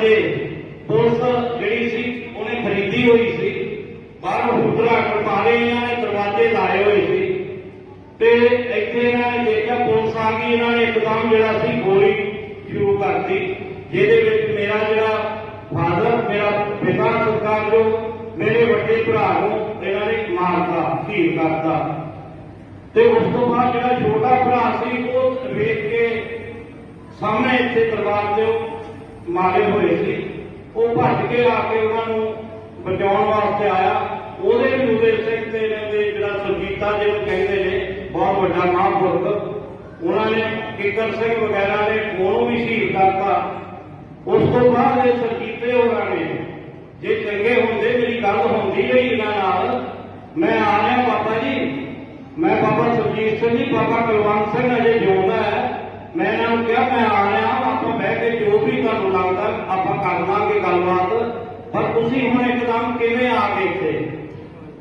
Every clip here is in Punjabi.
ਤੇ ਪੁਲਿਸ ਜਿਹੜੀ ਸੀ, ਉਹਨੇ ਖਰੀਦੀ ਹੋਈ ਸੀ। ਬਾਹਰ ਹੁਕਰਾ ਕਰਪਾਲੇ ਇਹਨਾਂ ਨੇ ਦਰਵਾਜ਼ੇ ਲਾਏ ਹੋਏ ਸੀ। ਤੇ ਇੱਥੇ ਇਹਨਾਂ ਨੇ ਦੇਖਿਆ, ਪੁਲਿਸ ਆ ਗਈ, ਇਹਨਾਂ ਨੇ ਇੱਕਦਮ ਜਿਹੜਾ ਸੀ, ਗੋਲੀ ਸ਼ੁਰੂ ਕਰਤੀ ਜਿਹਦੇ ਵਿੱਚ ਮੇਰਾ ਜਿਹੜਾ ਫਾਦਰ, ਮੇਰਾ ਪਿਤਾ ਸਰਕਾਰ ਜੋ ਮੇਰੇ ਵੱਡੇ ਭਰਾ ਨੂੰ ਇਹਨਾਂ ਨੇ ਮਾਰਤਾ ਧੀਰ ਕਰਤਾ। ਤੇ ਉਸ ਤੋਂ ਬਾਅਦ ਜਿਹੜਾ ਛੋਟਾ ਭਰਾ ਸੀ, ਉਹ ਵੇਖ ਕੇ ਸਾਹਮਣੇ ਇੱਥੇ ਦਰਬਾਰ ਦੇ ਮਾਰੇ ਹੋਏ ਸੀ। ਉਹ ਭੱਜ ਕੇ ਆ ਕੇ ਉਹਨਾਂ ਨੂੰ ਬਚਾਉਣ ਵਾਸਤੇ ਆਇਆ। ਉਹਦੇ ਵੀ ਸਿੰਘ ਤੇ ਇਹਨਾਂ ਜਿਹੜਾ ਸੁਰਜੀਤਾ ਜਿਹਨੂੰ ਕਹਿੰਦੇ ਨੇ, ਬਹੁਤ ਵੱਡਾ ਮਹਾਂਪੁਰਖ, ਉਹਨਾਂ ਨੇ ਕਿੱਕਰ ਸਿੰਘ ਵਗੈਰਾ ਨੇ ਉਹਨੂੰ ਵੀ ਸ਼ਹੀਦ ਕਰਤਾ। ਉਸ ਤੋਂ ਬਾਅਦ ਇਹ ਸਰਜੀਤੇ ਹੋਰਾਂ ਨੇ, ਜੇ ਚੰਗੇ ਹੁੰਦੇ, ਮੇਰੀ ਗੱਲ ਹੁੰਦੀ ਰਹੀ ਇਹਨਾਂ ਨਾਲ, ਮੈਂ ਆ ਰਿਹਾ ਬਾਬਾ ਜੀ। ਮੈਂ ਬਾਬਾ ਸੁਰਜੀਤ ਸਿੰਘ ਜੀ, ਬਾਬਾ ਕੁਲਵੰਤ ਸਿੰਘ ਅਜੇ ਜਿਉਂਦਾ ਹੈ। ਮੈਂ ਇਹਨਾਂ ਨੂੰ ਕਿਹਾ, ਮੈਂ ਆ ਰਿਹਾ ਆਪਾਂ ਬਹਿ ਕੇ ਜੋ ਵੀ ਤੁਹਾਨੂੰ ਲੱਗਦਾ, ਆਪਾਂ ਕਰ ਲਾਂਗੇ ਗੱਲਬਾਤ। ਪਰ ਤੁਸੀਂ ਹੁਣ ਇੱਕਦਮ ਕਿਵੇਂ ਆ ਗਏ ਇੱਥੇ?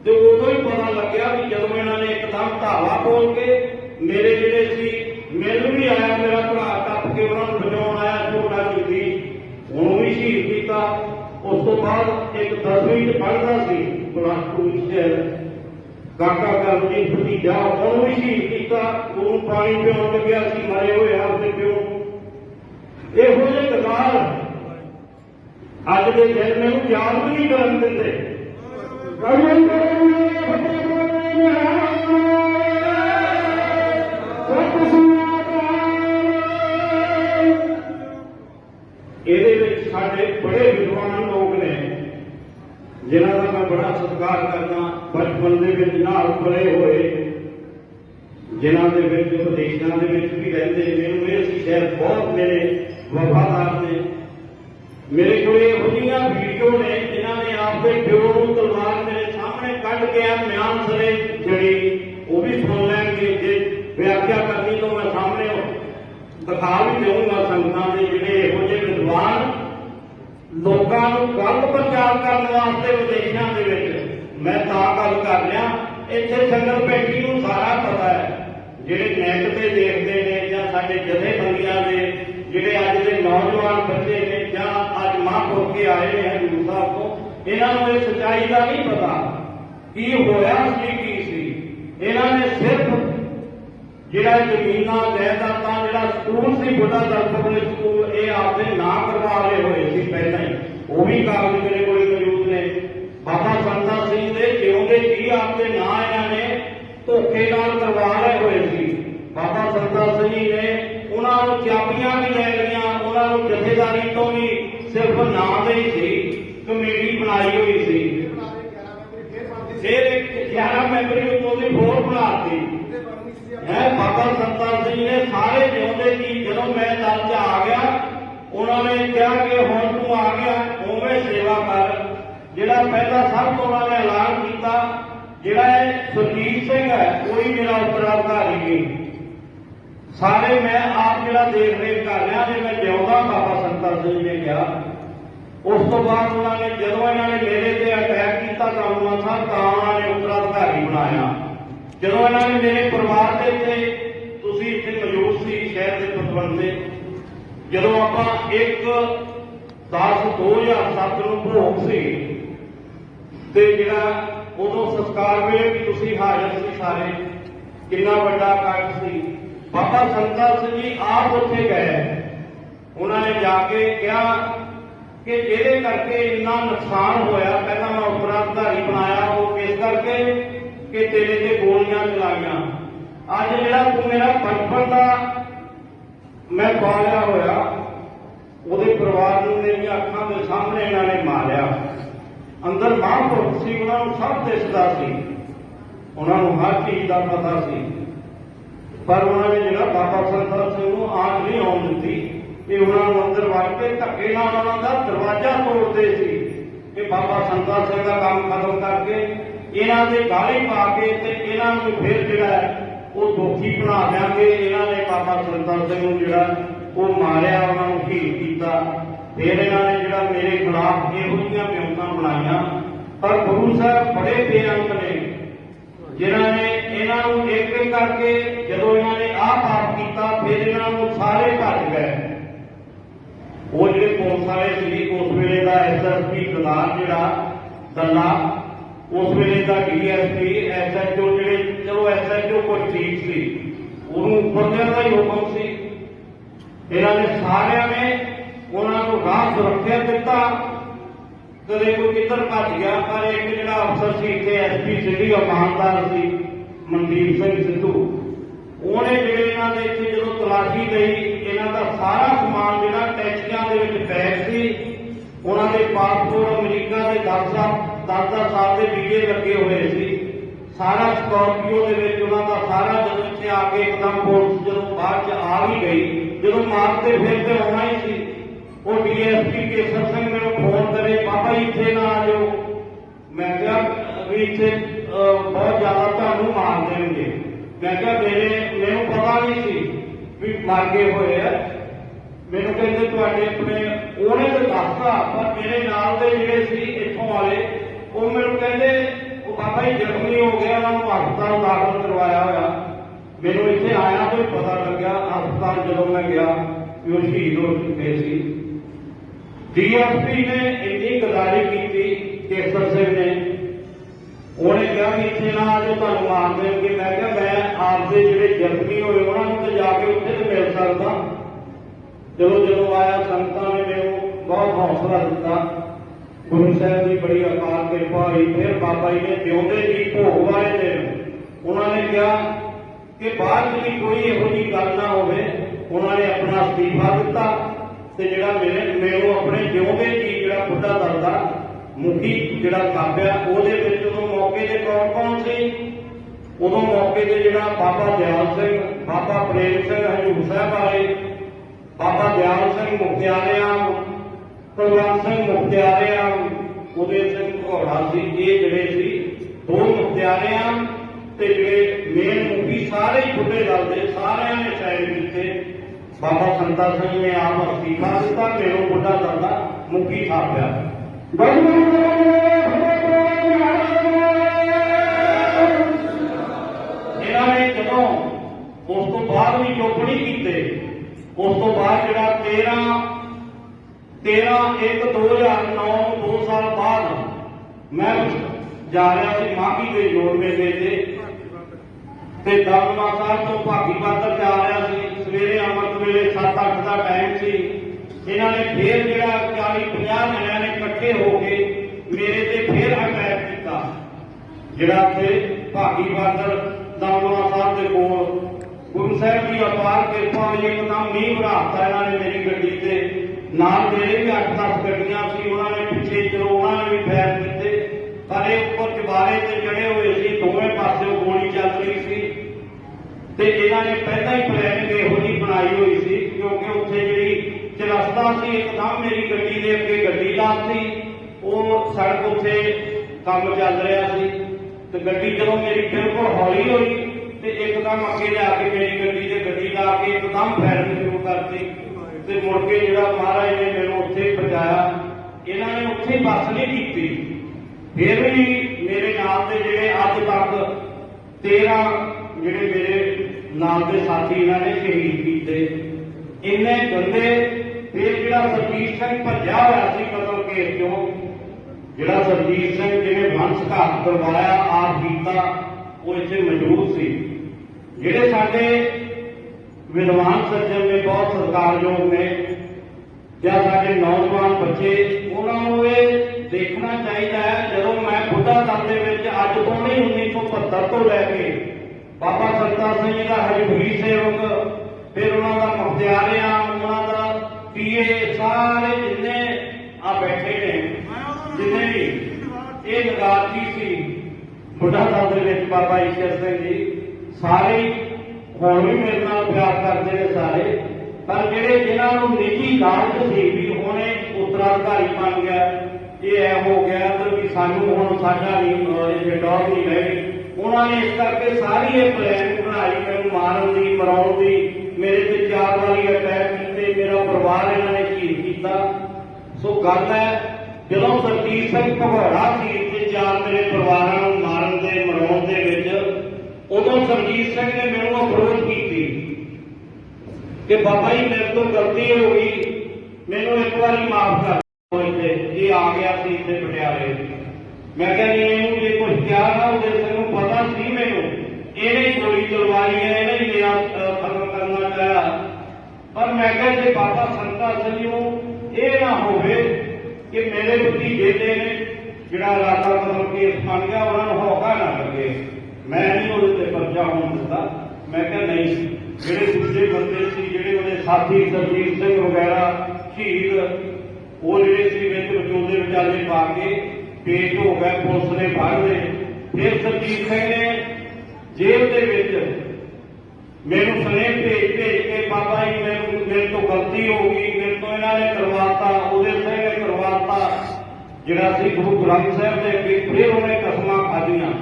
ਤੇ ਉਦੋਂ ਹੀ ਪਤਾ ਲੱਗਿਆ ਵੀ ਜਦੋਂ ਇਹਨਾਂ ਨੇ ਇੱਕਦਮ ਧਾਵਾ ਖੋਲ ਕੇ ਮੇਰੇ ਜਿਹੜੇ ਸੀ, ਮੈਨੂੰ ਵੀ ਆਇਆ, ਮੇਰਾ ਭਰਾ ਟੱਪ ਕੇ ਉਹਨਾਂ ਨੂੰ ਬਚਾਉਣ ਆਇਆ ਛੋਟਾ ਜੁਗੀ ਉਹਨੂੰ ਵੀ ਸ਼ਹੀਦ ਕੀਤਾ। ਉਸ ਤੋਂ ਬਾਅਦ ਇੱਕ 10ਵੀਂ ਚ ਪੜ੍ਹਦਾ ਸੀ, ਗੁਰਦਾਸਪੁਰ ਵਿੱਚ ਕਾਕਾ ਕਰਮਜੀਤ ਭਤੀਜਾ ਉਹਨੂੰ ਵੀ ਸ਼ਹੀਦ ਕੀਤਾ, ਉਹਨੂੰ ਪਾਣੀ ਪਿਉਣ ਲੱਗਿਆ ਸੀ, ਮਰੇ ਹੋਏ ਆਪਦੇ ਪਿਓ। ਇਹੋ ਜਿਹੇ ਗਦਾਰ ਅੱਜ ਦੇ ਦਿਨ ਮੈਨੂੰ ਯਾਦ ਵੀ ਨਹੀਂ ਕਰਨ ਦਿੰਦੇ। ਇਹਦੇ ਵਿੱਚ ਸਾਡੇ ਬੜੇ ਜਿਨ੍ਹਾਂ ਦਾ ਮੈਂ ਬੜਾ ਸਤਿਕਾਰ ਕਰਦਾ ਬਚਪਨ ਦੇ ਵਿੱਚ ਨਾਲ ਪਲੇ ਹੋਏ ਜਿਨ੍ਹਾਂ ਦੇ ਵਿੱਚ ਵਿਦੇਸ਼ਾਂ ਦੇ ਵਿੱਚ ਵੀ ਰਹਿੰਦੇ ਮੈਨੂੰ ਇਹ ਸੀ ਸ਼ਾਇਦ ਬਹੁਤ ਮੇਰੇ ਵਫਾਦਾਰ ਨੇ ਮੇਰੇ ਕੋਲ ਇਹੋ ਜਿਹੀਆਂ ਵੀਡੀਓ ਨੇ ਜਿਨ੍ਹਾਂ ਨੇ ਆਪਦੇ ਪਿਓ ਨੂੰ ਤਲਵਾਰ ਮੇਰੇ ਸਾਹਮਣੇ ਕੱਢ ਕੇ ਆ ਮਿਆਨ ਸਰੇ ਜਿਹੜੀ ਉਹ ਵੀ ਸੁਣ ਲੈਣਗੇ ਜੇ ਵਿਆਖਿਆ ਕਰਨੀ ਤਾਂ ਮੈਂ ਸਾਹਮਣੇ ਦਿਖਾ ਵੀ ਦੇਵਾਂਗਾ ਸੰਗਤਾਂ ਦੇ ਜਿਹੜੇ ਇਹੋ ਜਿਹੇ ਵਿਦਵਾਨ ਲੋਕਾਂ ਨੂੰ ਗਲਤ ਪ੍ਰਚਾਰ ਕਰਨ ਵਾਸਤੇ ਵਿਦੇਸ਼ਾਂ ਦੇ ਵਿੱਚ। ਮੈਂ ਤਾਂ ਗੱਲ ਕਰ ਰਿਹਾ, ਇੱਥੇ ਸੰਗਤ ਬੈਠੀ ਨੂੰ ਸਾਰਾ ਪਤਾ ਹੈ। ਜਿਹੜੇ ਨੈਟ ਤੇ ਦੇਖਦੇ ਨੇ ਜਾਂ ਸਾਡੇ ਜਥੇਬੰਦੀਆਂ ਦੇ, ਜਿਹੜੇ ਅੱਜ ਦੇ ਨੌਜਵਾਨ ਬੱਚੇ ਨੇ ਜਾਂ ਅੱਜ ਮਹਾਂਪੁਰਖ ਕੇ ਆਏ ਨੇ ਹਜ਼ੂਰ ਸਾਹਿਬ ਤੋਂ, ਇਹਨਾਂ ਨੂੰ ਇਹ ਸੱਚਾਈ ਦਾ ਨਹੀਂ ਪਤਾ। ਕੀ ਹੋਇਆ ਸੀ, ਕੀ ਸੀ? ਇਹਨਾਂ ਨੇ ਸਿਰਫ ਜਿਹੜਾ ਜ਼ਮੀਨਾਂ ਜਾਇਦਾਦਾਂ ਜਿਹੜਾ ਸਕੂਲ ਸੀ ਬੁੱਢਾ ਪਬਲਿਕ ਸਕੂਲ ਇਹ ਆਪਦੇ ਨਾਂ ਕਰਵਾ ਲਏ ਹੋਏ ਸੀ ਪਹਿਲਾਂ ਹੀ। ਉਹ ਵੀ ਕਾਗਜ਼ ਮੇਰੇ ਕੋਲ ਮੌਜੂਦ ਨੇ। ਬਾਬਾ ਸੰਤਾ ਸਿੰਘ ਦੇ ਜਿਉਂਦੇ ਜੀ ਆਪਦੇ ਨਾਂ ਇਹਨਾਂ ਨੇ ਧੋਖੇ ਨਾਲ ਕਰਵਾ ਲਏ ਹੋਏ ਸੀ। ਬਾਬਾ ਸੰਤਾ ਸਿੰਘ ਨੇ ਉਹਨਾਂ ਨੂੰ ਚਾਬੀਆਂ ਵੀ ਲੈ ਲਈਆਂ ਉਹਨਾਂ ਨੂੰ ਜਥੇਦਾਰੀ ਤੋਂ ਵੀ ਸਿਰਫ ਨਾਂ ਦੇ ਹੀ ਸੀ ਕਮੇਟੀ ਬਣਾਈ ਹੋਈ ਸੀ। ਫਿਰ ਇੱਕ 11 ਮੈਂਬਰੀ ਉਤੋਂ ਦੀ ਹੋਰ ਬਣਾਤੀ ਹੈ ਬਾਬਾ ਸੰਤਾਂ ਸਿੰਘ ਨੇ ਸਾਰੇ ਜਿਉਂਦੇ ਜੀ ਜਦੋਂ ਮੈਂ ਦਲ 'ਚ ਆ ਗਿਆ ਉਹਨਾਂ ਨੇ ਕਿਹਾ ਕਿ ਹੁਣ ਤੂੰ ਆ ਗਿਆ, ਉਵੇਂ ਸੇਵਾ ਕਰ। ਜਿਹੜਾ ਪਹਿਲਾਂ ਸਭ ਤੋਂ ਉਹਨਾਂ ਨੇ ਐਲਾਨ ਕੀਤਾ, ਜਿਹੜਾ ਇਹ ਸੁਰਜੀਤ ਸਿੰਘ ਹੈ ਕੋਈ ਮੇਰਾ ਉੱਤਰਾਧਿਕਾਰੀ ਨਹੀਂ ਸਾਰੇ ਮੈਂ ਆਪ ਜਿਹੜਾ ਦੇਖ ਰੇਖ ਕਰ ਰਿਹਾ, ਜੇ ਮੈਂ ਜਿਉਂਦਾ ਬਾਬਾ ਸੰਤਾਂ ਸਿੰਘ ਨੇ ਕਿਹਾ, ਉਸ ਤੋਂ ਬਾਅਦ ਉਹਨਾਂ ਨੇ ਜਦੋਂ ਇਹਨਾਂ ਨੇ ਮੇਰੇ ਤੇ ਅਟੈਕ ਕੀਤਾ ਕਾਨੂੰਨਾ ਸਾਹਿਬ ਤਾਂ ਉਹਨਾਂ ਨੇ ਉੱਤਰਾਧਿਕਾਰੀ ਬਣਾਇਆ। ਜਦੋਂ ਇਹਨਾਂ ਨੇ ਮੇਰੇ ਪਰਿਵਾਰ ਦੇ ਉੱਤੇ, ਤੁਸੀਂ ਇੱਥੇ ਮੌਜੂਦ ਸੀ ਸ਼ਹਿਰ ਦੇ ਪਤਵੰਤੇ ਜਦੋਂ ਆਪਾਂ ਇੱਕ 10 2007 ਨੂੰ ਭੋਗ ਸੀ, ਤੇ ਜਿਹੜਾ ਉਦੋਂ ਸੰਸਕਾਰ ਵੇਲੇ ਵੀ ਤੁਸੀਂ ਹਾਜ਼ਰ ਸੀ ਸਾਰੇ, ਕਿੰਨਾ ਵੱਡਾ ਇਕੱਠ ਸੀ। ਬਾਬਾ ਸੰਤਾ ਸਿੰਘ ਜੀ ਆਪ ਉੱਥੇ ਗਏ। ਉਹਨਾਂ ਨੇ ਜਾ ਕੇ ਕਿਹਾ ਕਿ ਜਿਹਦੇ ਕਰਕੇ ਇੰਨਾ ਨੁਕਸਾਨ ਹੋਇਆ, ਪਹਿਲਾਂ ਮੈਂ ਉੱਤਰਾਧਿਕਾਰੀ ਬਣਾਇਆ, ਉਹ ਇਸ ਕਰਕੇ ਕਿ ਤੇਰੇ ਤੇ ਗੋਲੀਆਂ ਚਲਾਈਆਂ। ਅੱਜ ਜਿਹੜਾ ਤੂੰ ਮੇਰਾ ਬਚਪਨ ਦਾ ਮੈਂ ਪਾਲਿਆ ਹੋਇਆ, ਉਹਦੇ ਪਰਿਵਾਰ ਨੂੰ ਮੇਰੀਆਂ ਅੱਖਾਂ ਦੇ ਸਾਹਮਣੇ ਇਹਨਾਂ ਨੇ ਮਾਰਿਆ। ਅੰਦਰ ਮਹਾਂਪੁਰਖ ਸੀ, ਉਹਨਾਂ ਨੂੰ ਸਭ ਦਿਸਦਾ ਸੀ। ਉਹਨਾਂ ਨੂੰ ਹਰ ਚੀਜ਼ ਦਾ ਪਤਾ ਸੀ। ਪਰ ਉਹਨਾਂ ਨੇ ਜਿਹੜਾ ਬਾਬਾ ਸੰਤਾ ਸਿੰਘ ਨੂੰ ਆਂਚ ਨਹੀਂ ਆਉਣ ਦਿੱਤੀ। ਇਹ ਉਹਨਾਂ ਨੂੰ ਅੰਦਰ ਵੜ ਕੇ ਧੱਕੇ ਨਾਲ ਉਹਨਾਂ ਦਾ ਦਰਵਾਜ਼ਾ ਤੋੜਦੇ ਸੀ। ਕਿ ਬਾਬਾ ਸੰਤਾ ਸਿੰਘ ਦਾ ਕੰਮ ਖਤਮ ਕਰਕੇ ਇਹਨਾਂ ਦੇ ਗਾਲੀ ਪਾ ਕੇ ਤੇ ਇਹਨਾਂ ਨੂੰ ਫਿਰ ਜਿਹੜਾ ਉਹ ਦੋਖੀ ਬਣਾ ਦਿਆਂਗੇ ਇਹਨਾਂ ਨੇ ਬਾਬਾ ਸੰਤਾ ਸਿੰਘ ਨੂੰ ਜਿਹੜਾ ਉਹ ਮਾਰਿਆ, ਉਹਨਾਂ ਨੂੰ ਸ਼ਹੀਦ ਕੀਤਾ। ਫਿਰ ਇਹਨਾਂ ਨੇ ਜਿਹੜਾ ਮੇਰੇ ਖਿਲਾਫ ਇਹੋ ਜਿਹੀਆਂ ਬਿਉਂਤਾਂ ਬਣਾਈਆਂ। ਪਰ ਗੁਰੂ ਸਾਹਿਬ ਬੜੇ ਬੇਅੰਤ ਨੇ, ਜਿਨ੍ਹਾਂ ਨੇ ਇਹਨਾਂ ਨੂੰ ਇੱਕ ਇੱਕ ਕਰਕੇ ਜਦੋਂ ਇਹਨਾਂ ਨੇ ਆਹ ਪਾਪ ਕੀਤਾ, ਫਿਰ ਇਹਨਾਂ ਨੂੰ ਸਾਰੇ ਭੱਜ ਗਏ। ਉਹ ਜਿਹੜੇ ਪੁਲਿਸ ਵਾਲੇ ਸੀ, ਉਸ ਵੇਲੇ ਦਾ ਐਸਐਸਪੀ ਦਲਾਲ ਜਿਹੜਾ ਦੱਲਾ ਉਸ ਵੇਲੇ ਦਾ ਡੀਐਸਪੀ ਐਸਐਚਓ ਜਿਹੜੇ, ਚਲੋ ਐਸਐਚਓ ਕੋਈ ਠੀਕ ਸੀ, ਉਹਨੂੰ ਉੱਪਰਦਿਆਂ ਦਾ ਹੁਕਮ ਸੀ। ਇਹਨਾਂ ਨੇ ਸਾਰਿਆਂ ਨੇ ਉਹਨਾਂ ਨੂੰ ਰਾਹ ਸੁਰੱਖਿਆ ਦਿੱਤਾ। ਕਦੇ ਕੋਈ ਕਿੱਧਰ ਭੱਜ ਗਿਆ, ਪਰ ਇੱਕ ਜਿਹੜਾ ਅਫਸਰ ਸੀ, ਇੱਥੇ ਐਸਪੀ ਸਿੱਧੀ ਇਮਾਨਦਾਰ ਸੀ, ਮਨਦੀਪ ਸਿੰਘ ਸਿੱਧੂ। ਉਹਨੇ ਜਿਹੜੇ ਇਹਨਾਂ ਦੇ ਇੱਥੇ ਜਦੋਂ ਤਲਾਸ਼ੀ ਲਈ, ਇਹਨਾਂ ਦਾ ਸਾਰਾ ਸਮਾਨ ਜਿਹੜਾ ਟੈਕਸੀਆਂ ਦੇ ਵਿੱਚ ਬੈਗ ਸੀ, ਉਹਨਾਂ ਦੇ ਪਾਸਪੋਰਟ ਅਮਰੀਕਾ ਦੇ ਦਰਸਾਪ 10-10 ਦੇ ਵੀਡੀਓ ਲੱਗੇ ਹੋਏ ਸੀ। ਸਾਰਾ ਸਕਾਰਪੀਓ ਦੇ ਵਿੱਚ ਉਹਨਾਂ ਦਾ ਸਾਰਾ ਜਦੋਂ ਇੱਥੇ ਆ ਕੇ ਇੱਕਦਮ ਫੋਰਸ ਜਦੋਂ ਬਾਅਦ ਚ ਆ ਵੀ ਗਈ, ਜਦੋਂ ਮਾਰਦੇ ਫਿਰਦੇ ਆਉਣਾ ਹੀ ਸੀ। ਉਹ ਡੀਐਸਪੀ ਕੇਸਰ ਸਿੰਘ ਮੈਨੂੰ ਫੋਨ ਕਰੇ, ਬਾਬਾ ਇੱਥੇ ਨਾ ਆ ਜਾਓ। ਮੈਂ ਕਿਹਾ, ਵੀ ਇੱਥੇ ਬਹੁਤ ਜ਼ਿਆਦਾ ਤੁਹਾਨੂੰ ਮਾਰ ਦੇਣਗੇ। ਮੈਂ ਕਿਹਾ, ਮੇਰੇ, ਮੈਨੂੰ ਪਤਾ ਨਹੀਂ ਸੀ ਵੀ ਮਰ ਗਏ ਹੋਏ ਆ। ਮੈਨੂੰ ਕਹਿੰਦੇ, ਤੁਹਾਡੇ ਆਪਣੇ ਉਹਨੇ ਤਾਂ ਦੱਸਦਾ ਪਰ ਮੇਰੇ ਨਾਲ ਦੇ ਜਿਹੜੇ ਸੀ, ਇੱਥੋਂ ਵਾਲੇ ਉਹ ਮੈਨੂੰ ਕਹਿੰਦੇ, ਉਹ ਬਾਬਾ ਜੀ ਜ਼ਖਮੀ ਹੋ ਗਿਆ, ਉਹਨਾਂ ਨੂੰ ਹਸਪਤਾਲ ਦਾਖਲ ਕਰਵਾਇਆ ਹੋਇਆ। ਮੈਨੂੰ ਇੱਥੇ ਆਇਆ ਤਾਂ ਪਤਾ ਲੱਗਿਆ, ਹਸਪਤਾਲ ਜਦੋਂ ਮੈਂ ਗਿਆ, ਵੀ ਉਹ ਸ਼ਹੀਦ ਹੋ ਚੁੱਕੇ ਸੀ। ਡੀਐਸਪੀ ਨੇ ਇੰਨੀ ਗਦਾਰੀ ਕੀਤੀ, ਕੇਸਰ ਸਿੰਘ ਨੇ। ਉਹਨੇ ਕਿਹਾ ਵੀ ਇੱਥੇ ਨਾ ਆ ਤੁਹਾਨੂੰ ਮਾਰ ਦੇਣਗੇ। ਮੈਂ ਕਿਹਾ, ਮੈਂ ਆਪਦੇ ਜਿਹੜੇ ਜ਼ਖਮੀ ਹੋਏ, ਉਹਨਾਂ ਨੂੰ ਤੇ ਜਾ ਕੇ ਉੱਥੇ ਤੇ ਮਿਲ ਸਕਦਾ। ਜਦੋਂ ਜਦੋਂ ਆਇਆ, ਸੰਗਤਾਂ ਨੇ ਮੈਨੂੰ ਬਹੁਤ ਹੌਸਲਾ ਦਿੱਤਾ। ਗੁਰੂ ਸਾਹਿਬ ਦੀ ਬੜੀ ਅਕਾਲ ਕਿਰਪਾ ਹੋਈ। ਫਿਰ ਬਾਬਾ ਜੀ ਨੇ ਜਿਉਂਦੇ ਜੀ ਭੋਗ ਵਾਲੇ ਦਿਨ ਉਹਨਾਂ ਨੇ ਕਿਹਾ ਕਿ ਬਾਅਦ ਵਿੱਚ ਕੋਈ ਇਹੋ ਜਿਹੀ ਗੱਲ ਨਾ ਹੋਵੇ। ਉਹਨਾਂ ਨੇ ਆਪਣਾ ਅਸਤੀਫਾ ਦਿੱਤਾ ਤੇ ਜਿਹੜਾ ਮੇਰੇ ਮੈਨੂੰ ਆਪਣੇ ਜਿਉਂਦੇ ਜੀ ਜਿਹੜਾ ਬੁੱਢਾ ਦਲ ਦਾ ਮੁਖੀ ਜਿਹੜਾ ਕਾਪਿਆ ਉਹਦੇ ਵਿੱਚ ਉਦੋਂ ਮੌਕੇ ਤੇ ਕੌਣ ਕੌਣ ਸੀ? ਉਦੋਂ ਮੌਕੇ ਤੇ ਜਿਹੜਾ ਬਾਬਾ ਦਿਆਲ ਸਿੰਘ, ਬਾਬਾ ਪ੍ਰੇਮ ਸਿੰਘ ਹਜੂਰ ਸਾਹਿਬ ਵਾਲੇ, ਬਾਬਾ ਦਿਆਲ ਸਿੰਘ ਮੁਖਤਿਆਰਿਆਂ ਕੁਲਵੰਤ ਸਿੰਘ ਮੁਖਤਿਆਰਿਆਂ ਉਦੇ ਸਿੰਘ ਘੋੜਾ ਸੀ, ਇਹ ਜਿਹੜੇ ਸੀ, ਦੋ ਮੁਖਤਿਆਰਿਆਂ ਤੇ ਜਿਹੜੇ ਮੇਨ ਮੁਖੀ ਸਾਰੇ ਹੀ ਬੁੱਢੇ ਦਲ ਦੇ, ਸਾਰਿਆਂ ਨੇ ਸਾਈਨ ਕੀਤੇ। ਬਾਬਾ ਸੰਤਾ ਸਿੰਘ ਨੇ ਆਪ ਅਸਤੀਫਾ ਦਿੱਤਾ ਮੈਨੂੰ ਬੁੱਢਾ ਦਲ ਦਾ ਮੁਖੀ ਥਾਪਿਆ ਇਹਨਾਂ ਨੇ ਜਦੋਂ ਉਸ ਤੋਂ ਬਾਅਦ ਵੀ ਚੁੱਪ ਨਹੀਂ ਕੀਤੇ, ਉਸ ਤੋਂ ਬਾਅਦ ਜਿਹੜਾ 13 13 1 2009 ਨੂੰ 2 ਸਾਲ ਬਾਅਦ ਮੈਂ ਜਾ ਰਿਹਾ ਸੀ ਮਾਗੀ ਦੇ ਜੋੜ ਮੇਲੇ ਤੇ। ਤੇ ਦਮਨਾ ਸਾਹਿਬ ਤੋਂ ਭਾਗੀ ਬਾਦਰ ਜਾ ਰਿਹਾ ਸੀ। ਸਵੇਰੇ ਅੰਮ੍ਰਿਤ ਵੇਲੇ 7-8 ਦਾ ਟਾਈਮ ਸੀ। ਇਹਨਾਂ ਨੇ ਫੇਰ ਜਿਹੜਾ 40-50 ਜਣਿਆਂ ਨੇ ਇਕੱਠੇ ਹੋ ਕੇ ਮੇਰੇ ਤੇ ਫੇਰ ਅਟੈਕ ਕੀਤਾ। ਜਿਹੜਾ ਉੱਥੇ ਭਾਗੀ ਬਾਦਰ ਦਮਨਾ ਸਾਹਿਬ ਦੇ ਕੋਲ ਗੁਰੂ ਸਾਹਿਬ ਦੀ ਅਪਾਰ ਕਿਰਪਾ ਲਈ ਇੱਕਦਮ ਮੀਂਹ ਬਰਾਤਾ ਇਹਨਾਂ ਨੇ ਮੇਰੀ ਗੱਡੀ ਤੇ। ਨਾਲ ਮੇਰੇ ਵੀ 8-10 ਗੱਡੀਆਂ ਸੀ, ਉਹਨਾਂ ਨੇ ਪਿੱਛੇ ਚਲੋ, ਉਹਨਾਂ ਨੇ ਵੀ ਫੈਰ ਕੀਤੇ। ਪਰ ਇਹ ਉੱਪਰ ਚਬਾਰੇ ਤੇ ਚੜੇ ਹੋਏ ਸੀ, ਦੋਵੇਂ ਪਾਸੇ ਗੋਲੀ ਚੱਲ ਰਹੀ ਸੀ। ਤੇ ਇਹਨਾਂ ਨੇ ਪਹਿਲਾਂ ਹੀ ਪਲਾਨਿੰਗ ਇਹੋ ਜਿਹੀ ਬਣਾਈ ਹੋਈ ਸੀ, ਕਿਉਂਕਿ ਉੱਥੇ ਜਿਹੜੀ ਚਰਸਤਾ ਸੀ, ਇੱਕਦਮ ਮੇਰੀ ਗੱਡੀ ਦੇ ਅੱਗੇ ਗੱਡੀ ਲਾਤੀ। ਉਹ ਸੜਕ ਉੱਥੇ ਕੰਮ ਚੱਲ ਰਿਹਾ ਸੀ। ਤੇ ਗੱਡੀ ਜਦੋਂ ਮੇਰੀ ਬਿਲਕੁਲ ਹੌਲੀ ਹੋਈ, ਤੇ ਇੱਕਦਮ ਅੱਗੇ ਜਾ ਕੇ ਮੇਰੀ ਗੱਡੀ ਦੇ ਗੱਡੀ ਲਾ ਕੇ ਇੱਕਦਮ ਫੈਰਨੀ ਸ਼ੁਰੂ ਕਰਤੀ। ਤੇ ਮੁੜ ਕੇ ਜਿਹੜਾ ਮਹਾਰਾਜ ਨੇ ਮੈਨੂੰ ਉੱਥੇ ਪਹੁੰਚਾਇਆ, ਇਹਨਾਂ ਨੇ ਉੱਥੇ ਬੱਸ ਨਹੀਂ ਕੀਤੀ। ਫਿਰ ਵੀ ਮੇਰੇ ਨਾਲ ਦੇ ਜਿਹੜੇ ਅੱਜ ਤੱਕ 13 ਜਿਹੜੇ ਮੇਰੇ ਨਾਲ ਦੇ ਸਾਥੀ ਇਹਨਾਂ ਨੇ ਸ਼ਹੀਦ ਕੀਤੇ। ਇੰਨੇ ਗੰਦੇ, ਫਿਰ ਜਿਹੜਾ ਸਰਜੀਤ ਸਿੰਘ ਭੱਜਿਆ ਹੋਇਆ ਸੀ ਕਤਲ ਕੇਸ ਚੋਂ, ਜਿਹੜਾ ਸਰਜੀਤ ਸਿੰਘ ਜਿਹਨੇ ਵੰਸ਼ ਘਾਤ ਕਰਵਾਇਆ, ਆਪ ਕੀਤਾ, ਉਹ ਇੱਥੇ ਮੌਜੂਦ ਸੀ। ਜਿਹੜੇ ਸਾਡੇ ਵਿਦਵਾਨ ਸੱਜਣ ਨੇ ਬਹੁਤ ਸਤਿਕਾਰਯੋਗ ਨੇ। ਜਾਂ ਸਾਡੇ ਨੌਜਵਾਨ ਬੱਚੇ, ਉਹਨਾਂ ਨੂੰ ਇਹ ਦੇਖਣਾ ਚਾਹੀਦਾ ਹੈ, ਜਦੋਂ ਮੈਂ ਬੁੱਢਾ ਦਲ ਦੇ ਵਿੱਚ ਅੱਜ ਤੋਂ ਨਹੀਂ 1975 ਤੋਂ ਲੈ ਕੇ ਬਾਬਾ ਸੰਤਾ ਸਿੰਘ ਜੀ ਦਾ ਹਜੂਰੀ ਸੇਵਕ, ਫਿਰ ਉਹਨਾਂ ਦਾ ਮੁਖਤਿਆਰਿਆਂ, ਉਹਨਾਂ ਦਾ ਪੀਏ, ਸਾਰੇ ਜਿੰਨੇ ਆ ਬੈਠੇ ਨੇ, ਜਿੰਨੇ ਵੀ, ਇਹ ਨਗਾਰਜੀ ਸੀ, ਬੁੱਢਾ ਦਲ ਦੇ ਵਿੱਚ ਬਾਬਾ ਈਸ਼ਰ ਸਿੰਘ ਜੀ, ਸਾਰੇ ਹੁਣ ਵੀ ਮੇਰੇ ਨਾਲ ਪਿਆਰ ਕਰਦੇ ਨੇ ਸਾਰੇ, ਪਰ ਜਿਹੜੇ ਜਿਨ੍ਹਾਂ ਨੂੰ ਨਿੱਜੀ ਲਾਲਚ ਸੀ ਵੀ ਹੁਣੇ ਉਤਰਾਧਿਕਾਰੀ ਬਣ ਗਿਆ, ਇਹ ਐ ਹੋ ਗਿਆ ਤੇ ਸਾਨੂੰ ਹੁਣ ਸਾਡਾ ਨਹੀਂ ਇਹ ਡੌਗ ਨਹੀਂ ਰਹੀ ਉਹਨਾਂ ਨੇ ਇਸ ਕਰਕੇ ਸਾਰੀ ਇਹ ਪਲਾਨ ਬਣਾਈ, ਮੈਨੂੰ ਮਾਰਨ ਦੀ, ਮਰਾਉਣ ਦੀ, ਮੇਰੇ ਤੇ ਚਾਰ ਵਾਰੀ ਅਟੈਕ ਕੀਤੇ, ਮੇਰਾ ਪਰਿਵਾਰ ਇਹਨਾਂ ਨੇ ਸ਼ਹੀਦ ਕੀਤਾ। ਸੋ ਗੱਲ ਹੈ, ਜਦੋਂ ਸਰਜੀਤ ਸਿੰਘ ਭਗੌੜਾ ਸੀ ਤੇ ਚਾਰ ਮੇਰੇ ਪਰਿਵਾਰਾਂ ਨੂੰ ਮਾਰਨ ਦੇ, ਮਰਾਉਣ ਦੇ ਵਿੱਚ ਉਦੋਂ ਸਰਜੀਤ ਸਿੰਘ ਨੇ ਮੈਨੂੰ ਅਪਰੋਚ ਕੀਤੀ ਕਿ ਬਾਬਾ ਜੀ, ਮੇਰੇ ਤੋਂ ਗਲਤੀ ਹੋ ਗਈ। ਮੈਨੂੰ ਇੱਕ ਵਾਰੀ ਮਾਫ ਕਰ ਦਿਓ ਇੱਥੇ, ਇਹ ਆ ਗਿਆ ਸੀ ਇੱਥੇ ਪਟਿਆਲੇ। ਮੈਂ ਕਿਹਾ ਜੀ, ਇਹਨੂੰ ਜੇ ਕੁਝ ਕਿਹਾ ਨਾ ਉਹਦੇ ਤੈਨੂੰ ਪਤਾ ਸੀ ਮੈਨੂੰ। ਇਹਨੇ ਹੀ ਗੋਲੀ ਚਲਵਾਈ ਹੈ, ਇਹਨੇ ਹੀ ਮੇਰਾ ਖਤਮ ਕਰਨਾ ਚਾਹਿਆ। ਪਰ ਮੈਂ ਕਿਹਾ, ਜੇ ਬਾਬਾ ਸੰਤਾ ਸਿੰਘ ਨੂੰ ਇਹ ਨਾ ਹੋਵੇ ਕਿ ਮੇਰੇ ਭਤੀਜੇ ਦੇ ਨੇ ਜਿਹੜਾ ਰਾਤਾ ਮਤਲਬ ਕੇਸ ਬਣ ਗਿਆ, ਉਹਨਾਂ ਨੂੰ ਹੋਗਾ ਨਾ ਲੱਗੇ। ਮੈਂ ਨਹੀਂ ਉਹਦੇ ਤੇ ਪਰਚਾ ਹੋਣ ਦਿੱਤਾ। ਮੈਂ ਕਿਹਾ ਨਹੀਂ ਜਿਹੜੇ ਦੂਜੇ ਬੰਦੇ ਸੀ, ਜਿਹੜੇ ਉਹਦੇ ਸਾਥੀ ਸਰਜੀਤ ਸਿੰਘ ਵਗੈਰਾ, ਸ਼ਹੀਦ, ਉਹ ਜਿਹੜੇ ਸੀ ਵਿੱਚ ਵਿਚੋਲੇ ਵਿਚਾਲੇ ਪਾ ਕੇ ਪੇਸ਼ ਹੋ ਗਏ, ਪੁਲਿਸ ਨੇ ਫੜ ਲਏ। ਫਿਰ ਸਰਜੀਤ ਸਿੰਘ ਨੇ ਜੇਲ੍ਹ ਦੇ ਵਿੱਚ ਮੈਨੂੰ ਸੁਨੇਹ ਭੇਜ ਭੇਜ ਕੇ, ਬਾਬਾ ਜੀ ਮੈਨੂੰ ਮੇਰੇ ਤੋਂ ਗਲਤੀ ਹੋ ਗਈ, ਮੇਰੇ ਤੋਂ ਇਹਨਾਂ ਨੇ ਕਰਵਾਤਾ, ਉਹਦੇ ਸਿੰਘ ਨੇ ਕਰਵਾਤਾ। ਜਿਹੜਾ ਸੀ ਗੁਰੂ ਗ੍ਰੰਥ ਸਾਹਿਬ ਦੇ ਅੱਗੇ, ਫਿਰ ਉਹਨੇ ਕਸਮਾਂ ਖਾਧੀਆਂ।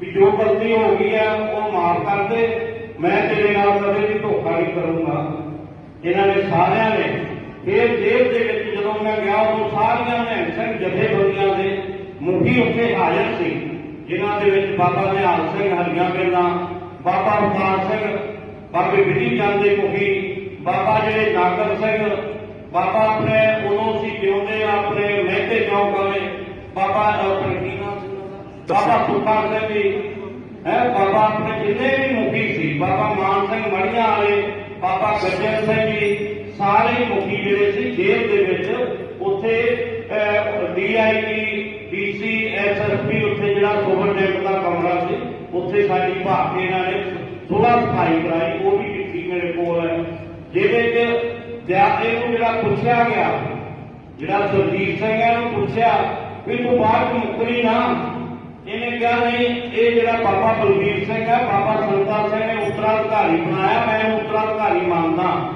ਵੀ ਜੋ ਗਲਤੀ ਹੋ ਗਈ ਆ, ਉਹ ਮਾਫ ਕਰ ਦੇ। ਮੈਂ ਤੇਰੇ ਨਾਲ ਕਦੇ ਵੀ ਧੋਖਾ ਨਹੀਂ ਕਰੂੰਗਾ। ਇਹਨਾਂ ਨੇ ਸਾਰਿਆਂ ਨੇ ਫਿਰ ਜੇਲ੍ਹ ਦੇ ਵਿੱਚ ਜਦੋਂ ਮੈਂ ਗਿਆ, ਉਦੋਂ ਸਾਰੀਆਂ ਨੇ ਸਿੰਘ ਜਥੇਬੰਦੀਆਂ ਦੇ ਮੁਖੀ ਉੱਥੇ ਹਾਜ਼ਰ ਸੀ, ਜਿਨ੍ਹਾਂ ਦੇ ਵਿੱਚ ਬਾਬਾ ਨਿਹਾਲ ਸਿੰਘ ਹਰੀਆਂ ਬੇਲਾ, ਬਾਬਾ ਅਵਤਾਰ ਸਿੰਘ, ਬਾਬੇ ਵਿਧੀ ਚੰਦ ਦੇ ਮੁਖੀ, ਬਾਬਾ ਜਿਹੜੇ ਨਾਗਰ ਸਿੰਘ, ਬਾਬਾ ਆਪਣੇ ਉਦੋਂ ਸੀ ਜਿਉਂਦੇ ਆਪਣੇ ਮਹਿਤੇ ਚੌਕ ਵਾਲੇ ਬਾਬਾ ਆਪਣੇ ਕੀ ਨਾਮ ਸੀ ਉਹਦਾ? ਬਾਬਾ ਸੁਖਾ ਸਿੰਘ ਜੀ, ਹੈ, ਬਾਬਾ ਆਪਣੇ ਜਿੰਨੇ ਵੀ ਮੁਖੀ ਸੀ, ਬਾਬਾ ਮਾਨ ਸਿੰਘ ਮੜੀਆਂ ਵਾਲੇ, ਬਾਬਾ ਗੱਜਣ ਸਿੰਘ ਜੀ, ਸਾਰੇ ਮੁਖੀ ਜਿਹੜੇ ਸੀ, ਜੇਲ੍ਹ ਦੇ ਵਿੱਚ, ਉੱਥੇ ਡੀਆਈਜੀ, ਡੀਸੀ ਐਸਐਸਪੀ ਉੱਥੇ ਜਿਹੜਾ ਸੁਪਰਡੈਂਟ ਦਾ ਕਮਰਾ ਸੀ, ਉੱਥੇ ਸਾਡੀ ਭਾਗ ਇਹਨਾਂ ਨੇ ਥੋੜਾ ਸਫ਼ਾਈ ਕਰਾਈ, ਉਹ ਵੀ ਚਿੱਠੀ ਮੇਰੇ ਕੋਲ। ਹੈ ਜਿਹਦੇ ਚ ਜਾਂ ਇਹਨੂੰ ਜਿਹੜਾ ਪੁੱਛਿਆ ਗਿਆ, ਜਿਹੜਾ ਸੁਰਜੀਤ ਸਿੰਘ ਹੈ, ਉਹਨੂੰ ਪੁੱਛਿਆ, ਵੀ ਤੂੰ ਬਾਹਰ ਚ ਮੁੱਕਰੀ ਨਾ ਇਹਨੇ ਕਿਹਾ, ਨਹੀਂ, ਇਹ ਜਿਹੜਾ ਬਾਬਾ ਬਲਬੀਰ ਸਿੰਘ ਹੈ, ਬਾਬਾ ਸੰਤਾ ਸਿੰਘ ਨੇ ਉੱਤਰਾਧਿਕਾਰੀ ਬਣਾਇਆ, ਮੈਂ ਇਹਨੂੰ ਉੱਤਰਾਧਿਕਾਰੀ ਮੰਨਦਾ।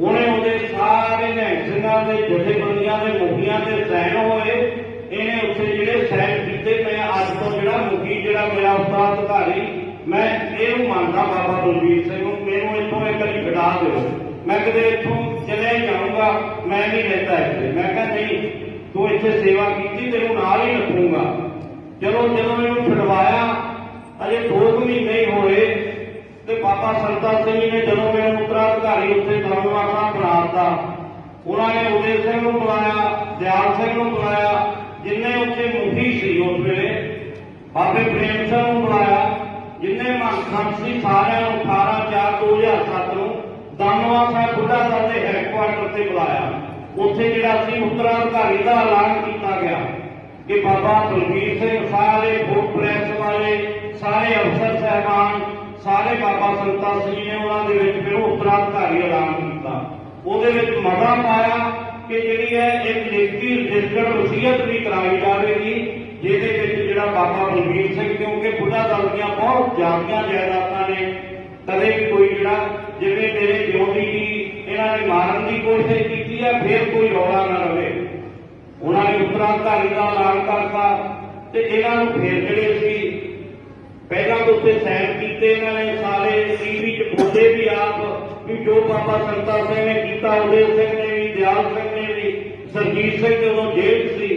ਉਹਨੇ ਉਹਦੇ ਸਾਰੇ ਨਿਹੰਗ ਦੇ, ਜਥੇਬੰਦੀਆਂ ਦੇ, ਮੁਖੀਆਂ ਦੇ ਸੈਨ ਹੋਏ। ਇਹਨੇ ਉੱਥੇ ਜਿਹੜੇ ਸੈਨ ਕੀਤੇ, ਮੈਂ ਅੱਜ ਤੋਂ ਜਿਹੜਾ ਮੁਖੀ ਜਿਹੜਾ ਮੇਰਾ ਉੱਤਰਾਧਿਕਾਰੀ, ਮੈਂ ਇਹਨੂੰ ਮੰਨਦਾ ਬਾਬਾ ਬਲਬੀਰ ਸਿੰਘ ਨੂੰ। ਮੈਨੂੰ ਇੱਥੋਂ ਇੱਕ ਵਾਰੀ ਛਡਾ ਦਿਓ। ਮੈਂ ਕਦੇ ਇੱਥੋਂ ਚਲੇ ਹੀ ਜਾਊਂਗਾ, ਮੈਂ ਨਹੀਂ ਰਹਿੰਦਾ ਇੱਥੇ। ਮੈਂ ਕਿਹਾ, ਨਹੀਂ, ਤੂੰ ਇੱਥੇ ਸੇਵਾ ਕੀਤੀ, ਤੈਨੂੰ ਨਾਲ ਹੀ ਰੱਖੂੰਗਾ। ਚਲੋ ਜਦੋਂ ਇਹਨੂੰ ਛਡਵਾਇਆ ਅਜੇ 2 ਮਹੀਨੇ ਹੀ ਹੋਏ ਤੇ ਬਾਬਾ ਸੰਤਾ ਸਿੰਘ ਨੇ ਜਦੋਂ ਮੈਨੂੰ ਉੱਤਰਾਧਿਕਾਰੀ ਉੱਥੇ ਦਰਬਾਰ ਸਾਹਿਬ ਬਣਾਤਾ, ਉਹਨਾਂ ਨੇ ਉਦੈ ਸਿੰਘ ਨੂੰ ਬੁਲਾਇਆ, ਦਿਆਲ ਸਿੰਘ ਨੂੰ ਬੁਲਾਇਆ, ਜਿੰਨੇ ਉੱਥੇ ਮੁਖੀ ਸੀ ਉਸ ਵੇਲੇ, ਬਾਬੇ ਪ੍ਰੇਮ ਸਿੰਘ ਨੂੰ ਬੁਲਾਇਆ, ਜਿੰਨੇ ਮਹੰਤ ਸੀ ਸਾਰਿਆਂ ਨੂੰ 18 4 2007 ਨੂੰ ਦਾਨਵਾ ਸਾਹਿਬ ਬੁੱਢਾ ਸਾਹਿਬ ਦੇ ਹੈੱਡਕੁਆਰਟਰ ਤੇ ਬੁਲਾਇਆ। ਉੱਥੇ ਜਿਹੜਾ ਸੀ ਉੱਤਰਾਧਿਕਾਰੀ ਦਾ ਐਲਾਨ ਕੀਤਾ ਗਿਆ। ਕਿ ਬਾਬਾ ਬਲਬੀਰ ਸਿੰਘ, ਸਾਰੇ ਫੁੱਟ ਪ੍ਰੈਸ ਵਾਲੇ, ਸਾਰੇ ਅਫਸਰ ਸਹਿਬਾਨ, ਸਾਰੇ ਬਾਬਾ ਸੰਤਾ ਸਿੰਘ ਨੇ ਉਹਨਾਂ ਦੇ ਵਿੱਚ ਫਿਰ ਉੱਤਰਾਧਿਕਾਰੀ ਐਲਾਨ ਕੀਤਾ। ਉਹਦੇ ਵਿੱਚ ਮਤਾ ਪਾਇਆ ਕਿ ਜਿਹੜੀ ਹੈ, ਇੱਕ ਲਿਖਤੀ ਰਜਿਸਟਰਡ ਵਸੀਅਤ ਵੀ ਕਰਾਈ ਜਾਵੇਗੀ, ਜਿਹਦੇ ਵਿੱਚ ਜਿਹੜਾ ਬਾਬਾ ਬਲਬੀਰ ਸਿੰਘ, ਕਿਉਂਕਿ ਬੁੱਢਾ ਦਲ ਦੀਆਂ ਬਹੁਤ ਜ਼ਿਆਦੀਆਂ ਜਾਇਦਾਦਾਂ ਨੇ, ਕਦੇ ਵੀ ਕੋਈ ਜਿਹੜਾ, ਜਿਵੇਂ ਮੇਰੇ ਜਿਉਂਦੀ ਜੀ ਇਹਨਾਂ ਨੇ ਮਾਰਨ ਦੀ ਕੋਸ਼ਿਸ਼ ਕੀਤੀ ਹੈ, ਫਿਰ ਕੋਈ ਰੌਲਾ ਨਾ ਰਵੇ। ਉਹਨਾਂ ਨੇ ਉੱਤਰਾਧਿਕਾਰੀ ਦਾ ਐਲਾਨ ਕਰਤਾ ਤੇ ਇਹਨਾਂ ਨੂੰ ਫੇਰ ਜਿਹੜੇ ਸੀ, ਪਹਿਲਾਂ ਤਾਂ ਉੱਥੇ ਸਾਈਨ ਕੀਤੇ ਇਹਨਾਂ ਨੇ, ਸਾਰੇ ਟੀਵੀ 'ਚ ਬੋਲੇ ਵੀ ਆਪ ਵੀ ਜੋ ਬਾਬਾ ਸੰਤਾ ਸਿੰਘ ਨੇ ਕੀਤਾ ਉਦੈ ਸਿੰਘ ਨੇ ਵੀ, ਦਿਆਲ ਸਿੰਘ ਨੇ ਵੀ, ਸਰਜੀਤ ਸਿੰਘ ਜਦੋਂ ਜੇਲ੍ਹ ਸੀ,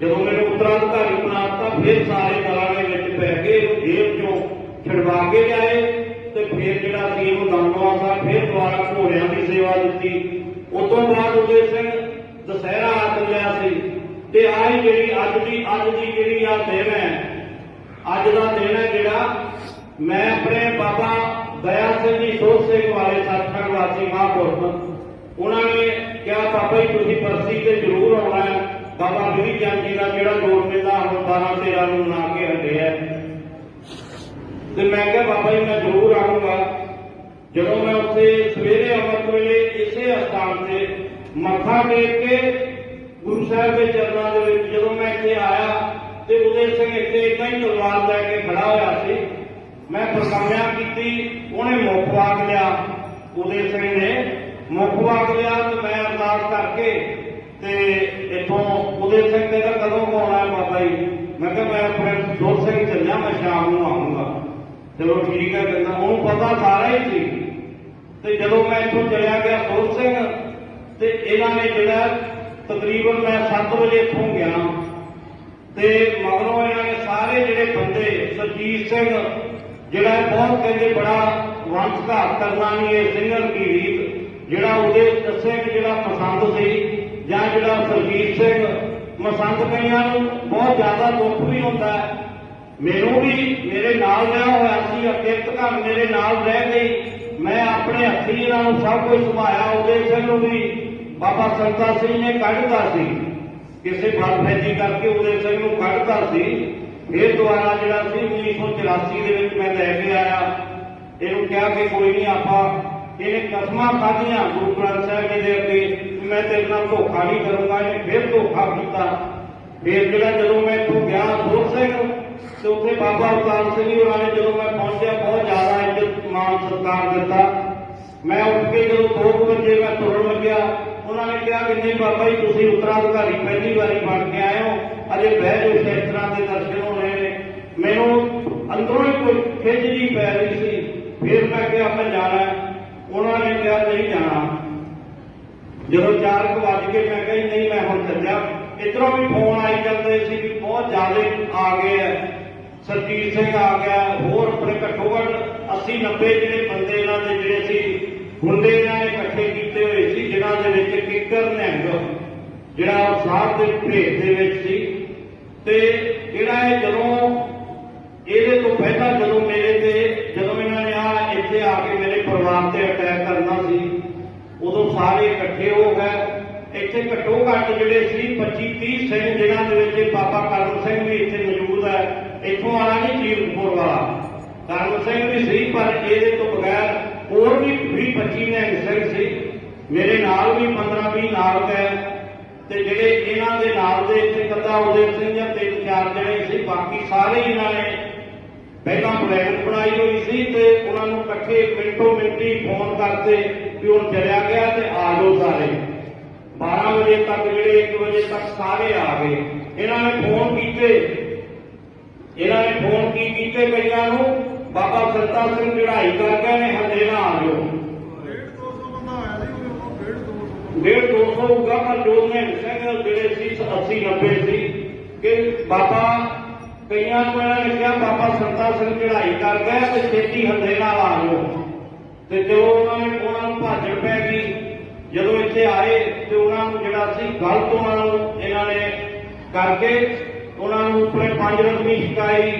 ਜਦੋਂ ਮੈਨੂੰ ਉੱਤਰਾਧਿਕਾਰੀ ਬਣਾਤਾ ਫਿਰ ਸਾਰੇ ਦਲਾਂ ਦੇ ਵਿੱਚ ਪੈ ਗਏ ਇਹਨੂੰ ਜੇਲ੍ਹ 'ਚੋਂ ਛਡਵਾ ਕੇ ਲਿਆਏ ਤੇ ਫਿਰ ਜਿਹੜਾ ਸੀ ਇਹਨੂੰ ਦਮਦਮਾ ਸਾਹਿਬ ਫਿਰ ਦੁਆਰਾ ਘੋੜਿਆਂ ਦੀ ਸੇਵਾ ਦਿੱਤੀ। ਉਸ ਤੋਂ ਬਾਅਦ ਉਦੈ ਸਿੰਘ ਦੁਸਹਿਰਾ ਆ ਸੀ। ਤੇ ਆਹ ਜਿਹੜੀ ਅੱਜ ਦੀ ਅੱਜ ਦੀ ਜਿਹੜੀ ਆ ਦਿਨ ਹੈ, ਅੱਜ ਦਾ ਦਿਨ ਹੈ ਜਿਹੜਾ ਮੈਂ ਆਪਣੇ ਬਾਬਾ ਦਇਆ ਸਿੰਘ ਜੀ, ਸੋਧ ਸਿੰਘ ਵਾਲੇ ਸੱਚਖੰਡ ਵਾਸੀ ਮਹਾਂਪੁਰਖ, ਉਹਨਾਂ ਨੇ ਕਿਹਾ, ਬਾਬਾ ਜੀ, ਤੁਸੀਂ ਬਰਸੀ ਤੇ ਜ਼ਰੂਰ ਆਉਣਾ ਹੈ। ਬਾਬਾ ਗੁਰੂ ਚੰਦ ਜੀ ਦਾ ਜਿਹੜਾ ਜੋੜ ਮੇਲਾ ਹੁਣ 12 13 ਨੂੰ ਮਨਾ ਕੇ ਹਟਿਆ ਤੇ ਮੈਂ ਕਿਹਾ, ਬਾਬਾ ਜੀ, ਮੈਂ ਜ਼ਰੂਰ ਆਉਂਗਾ ਜਦੋਂ ਮੈਂ ਉੱਥੇ ਸਵੇਰੇ ਅੰਮ੍ਰਿਤ ਵੇਲੇ ਇਸੇ ਅਸਥਾਨ ਤੇ ਮੱਥਾ ਟੇਕ ਕੇ ਗੁਰੂ ਸਾਹਿਬ ਦੇ ਚਰਨਾਂ ਦੇ ਵਿੱਚ ਜਦੋਂ ਮੈਂ ਇੱਥੇ ਆਇਆ ਤੇ ਉਦੈ ਸਿੰਘ ਇੱਥੇ ਇਦਾਂ ਹੀ ਤਲਵਾਰ ਲੈ ਕੇ ਖੜਾ ਹੋਇਆ ਸੀ। ਮੈਂ ਪ੍ਰਕਾਮਿਆ ਕੀਤੀ, ਉਹਨੇ ਮੁੱਖ ਵਾਕ ਲਿਆ। ਉਦੈ ਸਿੰਘ ਨੇ ਮੁੱਖ ਵਾਕ ਲਿਆ ਤੇ ਮੈਂ ਅਰਦਾਸ ਕਰਕੇ ਤੇ ਇੱਥੋਂ ਉਦੈ ਸਿੰਘ ਨੇ ਤਾਂ ਕਦੋਂ ਆਉਣਾ ਬਾਬਾ ਜੀ? ਮੈਂ ਕਿਹਾ ਮੈਂ ਆਪਣੇ ਦੋਸਤ ਸਿੰਘ ਚੱਲਿਆ, ਮੈਂ ਸ਼ਾਮ ਨੂੰ ਆਉਂਗਾ ਚਲੋ ਠੀਕ ਹੈ ਕਹਿੰਦਾ, ਉਹਨੂੰ ਪਤਾ ਸਾਰਾ ਹੀ ਸੀ। ਤੇ ਜਦੋਂ ਮੈਂ ਇੱਥੋਂ ਚਲਿਆ ਗਿਆ ਦੋਸਤ ਸਿੰਘ ਤੇ ਇਹਨਾਂ ਨੇ ਜਿਹੜਾ ਤਕਰੀਬਨ ਮੈਂ 7 ਵਜੇ ਇੱਥੋਂ ਗਿਆ ਤੇ ਮਗਰੋਂ ਇਹਨਾਂ ਨੇ ਸਾਰੇ ਜਿਹੜੇ ਬੰਦੇ, ਸਰਜੀਤ ਸਿੰਘ, ਜਿਹੜਾ ਬਹੁਤ ਕਹਿੰਦੇ ਬੜਾ ਵੰਸ਼ਘਾਤ ਕਰਨਾ ਨਹੀਂ ਇਹ ਸਿੰਘਨ ਕੀ ਰੀਤ, ਜਿਹੜਾ ਉਹਦੇ ਦੱਸਿਆ ਜਿਹੜਾ ਮਸੰਦ ਸੀ ਜਾਂ ਜਿਹੜਾ ਸਰਜੀਤ ਸਿੰਘ, ਮਸੰਦ ਕਈਆਂ ਨੂੰ ਬਹੁਤ ਜ਼ਿਆਦਾ ਦੁੱਖ ਵੀ ਹੁੰਦਾ ਹੈ। ਮੈਨੂੰ ਵੀ ਮੇਰੇ ਨਾਲ ਰਿਹਾ ਹੋਇਆ ਸੀ ਅਕਿਰਤ ਘਰ ਮੇਰੇ ਨਾਲ ਰਹਿ ਗਈ, ਮੈਂ ਆਪਣੇ ਹੱਥੀਂ ਇਹਨਾਂ ਨੂੰ ਸਭ ਕੁਝ ਸੰਭਾਇਆ ਉਹਦੇ ਸਿੰਘ ਨੂੰ ਵੀ ਬਾਬਾ ਸੰਤਾ ਸਿੰਘ ਨੇ ਕੱਢਤਾ ਸੀ। ਕਿਸੇ ਬਦਫੈਜੀ ਕਰਕੇ ਉਹਦੇ ਸਿੰਘ ਨੂੰ ਕੱਢਦਾ ਸੀ। ਫਿਰ ਦੁਬਾਰਾ ਜਿਹੜਾ ਸੀ 1984 ਦੇ ਵਿੱਚ ਮੈਂ ਲੈ ਕੇ ਆਇਆ। ਇਹਨੂੰ ਕਿਹਾ ਕਿ ਕੋਈ ਨਹੀਂ, ਆਪਾਂ ਇਹਨੇ ਕਸਮਾਂ ਖਾਧੀਆਂ ਗੁਰੂ ਗ੍ਰੰਥ ਸਾਹਿਬ ਜੀ ਦੇ ਅੱਗੇ ਮੈਂ ਤੇਰੇ ਨਾਲ ਧੋਖਾ ਨਹੀਂ ਕਰੂੰਗਾ, ਇਹਨੇ ਫਿਰ ਧੋਖਾ ਕੀਤਾ। ਫਿਰ ਜਿਹੜਾ ਜਦੋਂ ਮੈਂ ਇੱਥੋਂ ਗਿਆ ਸੁਰ ਸਿੰਘ ਤੇ ਉੱਥੇ ਬਾਬਾ ਅਵਤਾਰ ਸਿੰਘ ਜੀ ਹੋਰਾਂ ਨੇ ਜਦੋਂ ਮੈਂ ਪਹੁੰਚਿਆ, ਬਹੁਤ ਜ਼ਿਆਦਾ ਇੱਜ਼ਤ ਮਾਨ ਸਤਿਕਾਰ ਦਿੱਤਾ। ਮੈਂ ਉੱਠ ਕੇ ਜਦੋਂ 2 ਵਜੇ ਮੈਂ ਤੁਰਨ ਲੱਗਿਆ ਕਿਹਾ ਕਿ ਨਹੀਂ ਬਾਬਾ ਜੀ, ਤੁਸੀਂ ਉਤਰਾਧਿਕਾਰੀ ਪਹਿਲੀ ਵਾਰੀ ਬਣ ਕੇ ਆਏ ਹੋ, ਅਜੇ ਬਹਿ ਜੋ ਇਸ ਤਰ੍ਹਾਂ ਦੇ ਦਰਸ਼ਨ ਹੋਣੇ ਨੇ। ਮੈਨੂੰ ਅੰਦਰੋਂ ਹੀ ਕੋਈ ਖਿੱਚ ਜੀ ਪੈ ਰਹੀ ਸੀ। ਫਿਰ ਮੈਂ ਕਿਹਾ ਮੈਂ ਜਾਣਾ ਹੈ। ਉਹਨਾਂ ਨੇ ਕਿਹਾ, ਨਹੀਂ ਜਾਣਾ। ਜਦੋਂ 4 ਵੱਜ ਗਏ ਮੈਂ ਕਿਹਾ ਜੀ ਨਹੀਂ, ਮੈਂ ਹੁਣ ਚੱਲਿਆ। ਇਧਰੋਂ ਵੀ ਫੋਨ ਆਈ ਜਾਂਦੇ ਸੀ ਵੀ ਬਹੁਤ ਜ਼ਿਆਦੇ ਆ ਗਏ ਆ। ਸਰਜੀਤ ਸਿੰਘ ਆ ਗਿਆ, ਹੋਰ ਆਪਣੇ ਘੱਟੋ ਘੱਟ 80 90 ਜਿਹੜੇ ਬੰਦੇ ਇਹਨਾਂ ਦੇ ਜਿਹੜੇ ਸੀ ਗੁੰਡੇ ਇਹਨਾਂ ਨੇ ਇਕੱਠੇ ਕੀਤੇ ਹੋਏ ਸੀ, ਜਿਨ੍ਹਾਂ ਦੇ ਵਿੱਚ ਕਿੱਕਰ ਨਿਹੰਗ ਜਿਹੜਾ ਉਹ ਸਾਹਿਬ ਦੇ ਭੇਟ ਦੇ ਵਿੱਚ ਸੀ। ਤੇ ਜਿਹੜਾ ਇਹ ਜਦੋਂ, ਇਹਦੇ ਤੋਂ ਪਹਿਲਾਂ ਜਦੋਂ ਮੇਰੇ ਤੇ, ਜਦੋਂ ਇਹਨਾਂ ਨੇ ਆ ਇੱਥੇ ਆ ਕੇ ਮੇਰੇ ਪਰਿਵਾਰ ਤੇ ਅਟੈਕ ਕਰਨਾ ਸੀ, ਉਦੋਂ ਸਾਰੇ ਇਕੱਠੇ ਹੋ ਗਏ। ਇੱਥੇ ਘੱਟੋ ਘੱਟ ਜਿਹੜੇ ਸੀ 25 30 ਸਿੰਘ, ਜਿਨ੍ਹਾਂ ਦੇ ਵਿੱਚ ਇਹ ਬਾਬਾ ਕਰਮ ਸਿੰਘ ਵੀ ਇੱਥੇ ਮੌਜੂਦ ਹੈ। ਇੱਥੋਂ ਵਾਲਾ ਨਹੀਂ, ਜੀਰਕਪੁਰ ਵਾਲਾ। ਕਰਮ ਸਿੰਘ ਵੀ ਸੀ, ਪਰ ਇਹਦੇ ਤੋਂ ਬਗੈਰ ਹੋਰ ਵੀ 20 25 ਨੇ ਸਿੰਘ ਸੀ। ਮੇਰੇ ਨਾਲ ਵੀ 15 20 ਨਾਲ ਗਏ ਤੇ ਜਿਹੜੇ ਇਹਨਾਂ ਦੇ ਨਾਲ ਦੇ ਇੱਥੇ ਕੱਦਾ ਉਹਦੇ ਸਿੰਘ ਜਾਂ ਤਿੰਨ, ਚਾਰ ਜਣੇ ਸੀ। ਬਾਕੀ ਸਾਰੇ ਇਹਨਾਂ ਨੇ ਪਹਿਲਾਂ ਪਲਾਨ ਬਣਾਈ ਹੋਈ ਸੀ ਤੇ ਉਹਨਾਂ ਨੂੰ ਇਕੱਠੇ ਮਿੰਟੋ ਮਿੰਟੀ ਫੋਨ ਕਰਤੇ ਵੀ ਹੁਣ ਚਲਿਆ ਗਿਆ ਤੇ ਆ ਜਾਓ ਸਾਰੇ। 12 ਵਜੇ ਤੱਕ ਜਿਹੜੇ 1 ਵਜੇ ਤੱਕ ਸਾਰੇ ਆ ਗਏ। ਇਹਨਾਂ ਨੇ ਫੋਨ ਕੀਤੇ। ਇਹਨਾਂ ਨੇ ਫੋਨ ਕੀ ਕੀਤੇ ਕਈਆਂ ਨੂੰ? ਬਾਬਾ ਸੰਤਾ ਸਿੰਘ ਚੜਾਈ ਕਰ ਗਏ ਨੇ ਹੱਲੇ ਨਾ ਆ ਜਾਓ। ਡੇਢ ਦੋ ਸੌ ਬੰਦਾ ਆਇਆ ਸੀ ਉਹ ਡੇਢ ਦੋ ਸੌ ਡੇਢ 200 ਹੋਊਗਾ, ਪਰ ਜੋ ਸਿੰਘ ਜਿਹੜੇ ਸੀ 80 90 ਸੀ, ਕਿ ਬਾਬਾ, ਕਈਆਂ ਨੂੰ ਇਹਨਾਂ ਨੇ ਕਿਹਾ, ਬਾਬਾ ਸੰਤਾ ਸਿੰਘ ਚੜਾਈ ਕਰ ਗਿਆ ਤੇ ਛੇਤੀ ਹੱਲੇ ਨਾਲ ਆ ਜਾਓ। ਤੇ ਜਦੋਂ ਉਹਨਾਂ ਨੇ ਉਹਨਾਂ ਨੂੰ ਭਾਜੜ ਪੈ ਗਈ, ਜਦੋਂ ਇੱਥੇ ਆਏ ਤੇ ਉਹਨਾਂ ਨੂੰ ਜਿਹੜਾ ਸੀ, ਗਲਤ ਉਹਨਾਂ ਨੂੰ ਇਹਨਾਂ ਨੇ ਕਰਕੇ, ਉਹਨਾਂ ਨੂੰ ਆਪਣੇ ਪੰਜ ਰਕਮੀ ਸ਼ਿਕਾਈ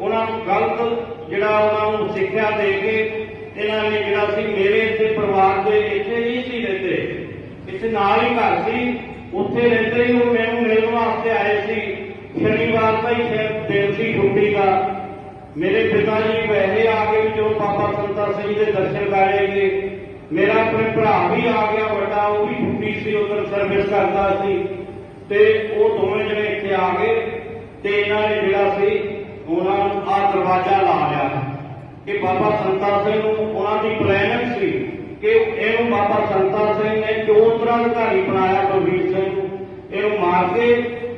ਉਹਨਾਂ ਨੂੰ ਗਲਤ ਜਿਹੜਾ ਉਹਨਾਂ ਨੂੰ ਸਿੱਖਿਆ ਦੇ ਕੇ ਇਹਨਾਂ ਨੇ ਜਿਹੜਾ ਸੀ ਮੇਰੇ ਇੱਥੇ ਪਰਿਵਾਰ ਦੇ ਇੱਥੇ ਨਹੀਂ ਸੀ ਰਹਿੰਦੇ। ਇੱਥੇ ਨਾਲ ਹੀ ਘਰ ਸੀ। ਉੱਥੇ ਰਹਿੰਦੇ ਹੀ ਉਹ ਮੈਨੂੰ ਮਿਲਣ ਵਾਸਤੇ ਆਏ ਸੀ। ਸ਼ਨੀਵਾਰ ਦਾ ਹੀ ਸ਼ਾਇਦ ਦਿਨ ਸੀ ਛੁੱਟੀ ਦਾ। ਮੇਰੇ ਪਿਤਾ ਜੀ ਵੈਸੇ ਆ ਕੇ ਵੀ ਜਦੋਂ ਬਾਬਾ ਸੰਤਾ ਸਿੰਘ ਦੇ ਦਰਸ਼ਨ ਕਰੇਗੇ ਮੇਰਾ ਆਪਣੇ ਭਰਾ ਵੀ ਆ ਗਿਆ ਵੱਡਾ, ਉਹ ਵੀ ਛੁੱਟੀ ਸੀ, ਉਧਰ ਸਰਵਿਸ ਕਰਦਾ ਸੀ। ਤੇ ਉਹ ਦੋਵੇਂ ਜਣੇ ਇੱਥੇ ਆ ਗਏ ਤੇ ਇਹਨਾਂ ਨੇ ਜਿਹੜਾ ਸੀ ਉਹਨਾਂ ਨੂੰ ਆ ਦਰਵਾਜ਼ਾ ਲਾ ਲਿਆ ਕਿ ਬਾਬਾ ਸੰਤਾ ਸਿੰਘ ਨੂੰ ਉਹਨਾਂ ਦੀ ਪਲੈਨਿੰਗ ਸੀ ਕਿ ਇਹਨੂੰ ਬਾਬਾ ਸੰਤਾ ਸਿੰਘ ਨੇ ਚੋਣ ਅਧਿਕਾਰੀ ਬਣਾਇਆ ਬਲਵੀਰ ਸਿੰਘ ਨੂੰ। ਇਹਨੂੰ ਮਾਰ ਕੇ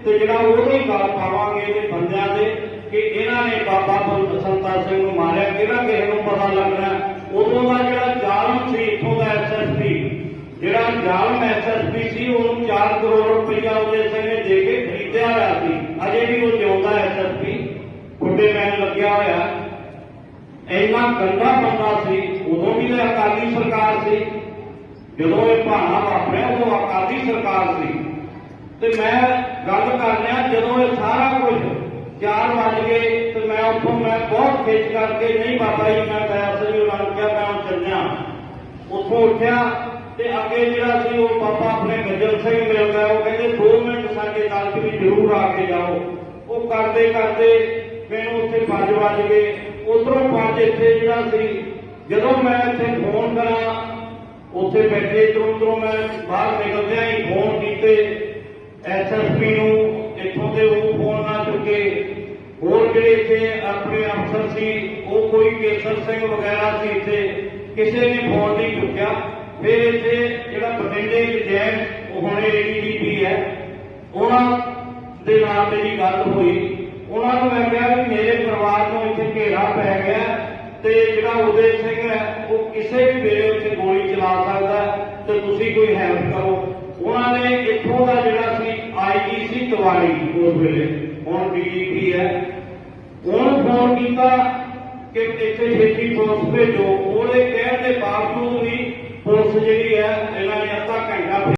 ਤੇ ਜਿਹੜਾ ਉਹਦੇ ਗੱਲ ਪਾਵਾਂਗੇ ਇਹਦੇ ਬੰਦਿਆਂ ਦੇ ਕਿ ਇਹਨਾਂ ਨੇ ਬਾਬਾ ਸੰਤਾ ਸਿੰਘ ਨੂੰ ਮਾਰਿਆ। ਕਿਹੜਾ ਕਿਸੇ ਨੂੰ ਪਤਾ ਲੱਗਣਾ? ਉਦੋਂ ਦਾ ਜਿਹੜਾ ਜ਼ਾਲਮ ਸੀ, ਇੱਥੋਂ ਦਾ ਐਸਐਸਪੀ ਜਿਹੜਾ ਜ਼ਾਲਮ ਐਸਐਸਪੀ ਸੀ, ਉਹਨੂੰ 4 ਕਰੋੜ ਰੁਪਈਆ ਉਹਦੇ ਸਿੰਘ ਨੇ ਦੇ ਕੇ ਖਰੀਦਿਆ ਹੋਇਆ ਸੀ। ਅਜੇ ਵੀ ਉਹ ਜਿਉਂਦਾ ਐਸਐਸਪੀ ਖੁੱਡੇ ਮੈਨ ਲੱਗਿਆ ਹੋਇਆ, ਇੰਨਾ ਗੰਦਾ ਬੰਦਾ ਸੀ, ਉਦੋਂ ਵੀ ਤਾਂ ਅਕਾਲੀ ਸਰਕਾਰ ਸੀ। ਜਦੋਂ ਇਹ ਭਾਣਾ ਵਾਪਰਿਆ, ਉਦੋਂ ਅਕਾਲੀ ਸਰਕਾਰ ਸੀ। ਤੇ ਮੈਂ ਗੱਲ ਕਰ ਰਿਹਾ, ਜਦੋਂ ਇਹ ਸਾਰਾ ਕੁਝ 4 ਵਜ ਗਏ, ਤੇ ਮੈਂ ਉੱਥੋਂ ਮੈਂ ਬਹੁਤ ਖੇਚ ਕਰਕੇ, ਨਹੀਂ ਬਾਬਾ ਜੀ, ਮੈਂ ਗਿਆ ਸੀ ਉਹਨਾਂ ਨੂੰ ਕਿਹਾ, ਮੈਂ ਹੁਣ ਚੱਲਿਆ। ਉੱਥੋਂ ਉੱਠਿਆ, ਤੇ ਅੱਗੇ ਜਿਹੜਾ ਸੀ, ਉਹ ਬਾਬਾ ਆਪਣੇ ਗੱਜਲ ਸਿੰਘ ਮਿਲ ਗਿਆ ਉਹ ਕਹਿੰਦੇ 2 ਮਿੰਟ ਸਾਡੇ ਨਾਲ ਵੀ ਜ਼ਰੂਰ ਆ ਕੇ ਜਾਓ। ਉਹ ਕਰਦੇ ਕਰਦੇ ਮੈਨੂੰ ਉੱਥੇ 5 ਵਜ ਗਏ। ਉਧਰੋਂ ਪੰਜ ਇੱਥੇ ਜਿਹੜਾ ਸੀ, ਜਦੋਂ ਮੈਂ ਇੱਥੇ ਫੋਨ ਕਰਾਂ, ਉੱਥੇ ਬੈਠੇ ਇਧਰੋਂ ਉਧਰੋਂ ਮੈਂ ਬਾਹਰ ਨਿਕਲਦਿਆਂ ਹੀ ਫੋਨ ਕੀਤੇ। ਐਸਐਸਪੀ ਨੂੰ ਇੱਥੋਂ ਦੇ ਉਹ ਫੋਨ ਨਾ ਚੁੱਕੇ। ਹੋਰ ਜਿਹੜੇ ਇੱਥੇ ਆਪਣੇ ਅਫਸਰ ਸੀ, ਉਹ ਕੋਈ ਕੇਸਰ ਸਿੰਘ ਵਗੈਰਾ ਸੀ ਇੱਥੇ, ਕਿਸੇ ਨੇ ਫੋਨ ਨਹੀਂ ਚੁੱਕਿਆ। ਫਿਰ ਇੱਥੇ ਜਿਹੜਾ ਬਠਿੰਡੇ ਚ ਜੈਨ, ਉਹ ਹੁਣੇ ਏਡੀਡੀਪੀ ਹੈ। ਉਹਨਾਂ ਦੇ ਨਾਲ ਮੇਰੀ ਗੱਲ ਹੋਈ। ਉਹਨਾਂ ਨੂੰ ਮੈਂ ਕਿਹਾ ਵੀ ਮੇਰੇ ਪਰਿਵਾਰ ਨੂੰ ਇੱਥੇ ਘੇਰਾ ਪੈ ਗਿਆ ਤੇ ਜਿਹੜਾ ਉਦੇ ਸਿੰਘ ਹੈ, ਉਹ ਕਿਸੇ ਵੀ ਵੇਲੇ ਉੱਥੇ ਗੋਲੀ ਚਲਾ ਸਕਦਾ ਤੇ ਤੁਸੀਂ ਕੋਈ ਹੈਲਪ ਕਰੋ। ਉਹਨਾਂ ਨੇ ਇੱਥੋਂ ਦਾ ਜਿਹੜਾ ਸੀ ਆਈਜੀ ਸੀ ਤਿਵਾੜੀ ਉਸ ਵੇਲੇ, ਹੁਣ ਡੀਜੀਪੀ ਹੈ। ਉਹਨੂੰ ਫੋਨ ਕੀਤਾ ਕਿ ਇੱਥੇ ਛੇਤੀ ਫੋਰਸ ਭੇਜੋ। ਉਹਦੇ ਕਹਿਣ ਦੇ ਬਾਵਜੂਦ ਵੀ ਪੁਲਿਸ ਜਿਹੜੀ ਹੈ, ਇਹਨਾਂ ਨੇ ਅੱਧਾ ਘੰਟਾ